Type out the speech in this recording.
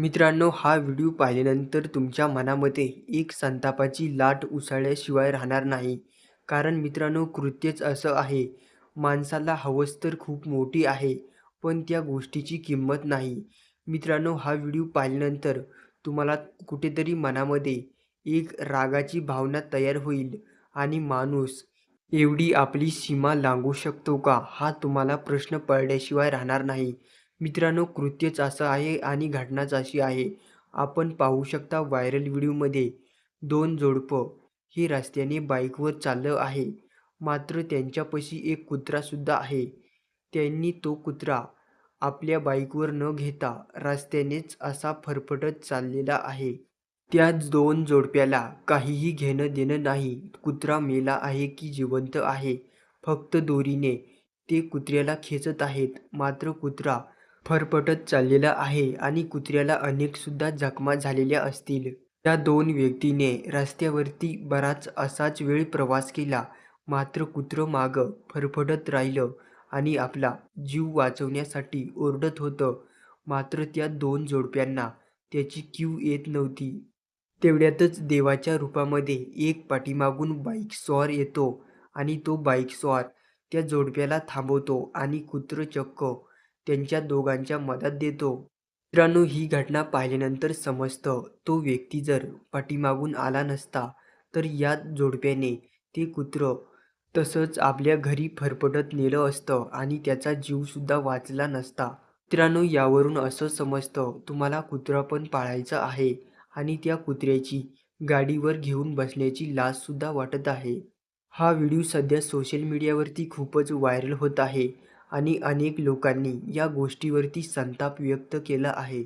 मित्रांनो हा व्हिडिओ पाहिल्यानंतर तुमच्या मनामध्ये एक संतापाची लाट उसळल्याशिवाय राहणार नाही. कारण मित्रांनो कृत्यच असं आहे. माणसाला हवस तर खूप मोठी आहे पण त्या गोष्टीची किंमत नाही. मित्रांनो हा व्हिडिओ पाहिल्यानंतर तुम्हाला कुठेतरी मनामध्ये एक रागाची भावना तयार होईल आणि माणूस एवढी आपली सीमा लागू शकतो का? हा तुम्हाला प्रश्न पडल्याशिवाय राहणार नाही. मित्रांनो कृत्यच असं आहे आणि घटनाच अशी आहे. आपण पाहू शकता व्हायरल व्हिडिओमध्ये दोन जोडपं. हे रस्त्याने बाईकवर चाललं आहे. मात्र त्यांच्यापाशी एक कुत्रासुद्धा आहे. त्यांनी तो कुत्रा आपल्या बाईकवर न घेता रस्त्यानेच असा फरफटत चाललेला आहे. त्या दोन जोडप्याला काहीही घेणं देणं नाही. कुत्रा मेला आहे की जिवंत आहे. फक्त दोरीने ते कुत्र्याला खेचत आहेत. मात्र कुत्रा फरफटत चाललेला आहे आणि कुत्र्याला अनेकसुद्धा जखमा झालेल्या असतील. त्या दोन व्यक्तीने रस्त्यावरती बराच असाच वेळ प्रवास केला. मात्र कुत्रं मागं फरफटत राहिलं आणि आपला जीव वाचवण्यासाठी ओरडत होतं. मात्र त्या दोन जोडप्यांना त्याची क्यू येत नव्हती. तेवढ्यातच देवाच्या रूपामध्ये एक पाठीमागून बाईक स्वार येतो आणि तो बाईक स्वार त्या जोडप्याला थांबवतो आणि कुत्रं चक्क त्यांच्या दोघांच्या मदत देतो. मित्रांनो ही घटना पाहिल्यानंतर समजतं तो व्यक्ती जर पाठीमागून आला नसता तर या जोडप्याने ते कुत्रं तसंच आपल्या घरी फरफटत नेलं असतं आणि त्याचा जीवसुद्धा वाचला नसता. मित्रांनो यावरून असं समजतं तुम्हाला कुत्रा पण पाळायचा आहे आणि त्या कुत्र्याची गाडीवर घेऊन बसण्याची लाजसुद्धा वाटत आहे. हा व्हिडिओ सध्या सोशल मीडियावरती खूपच व्हायरल होत आहे. आणि अनेक लोकांनी या गोष्टीवरती संताप व्यक्त केला आहे.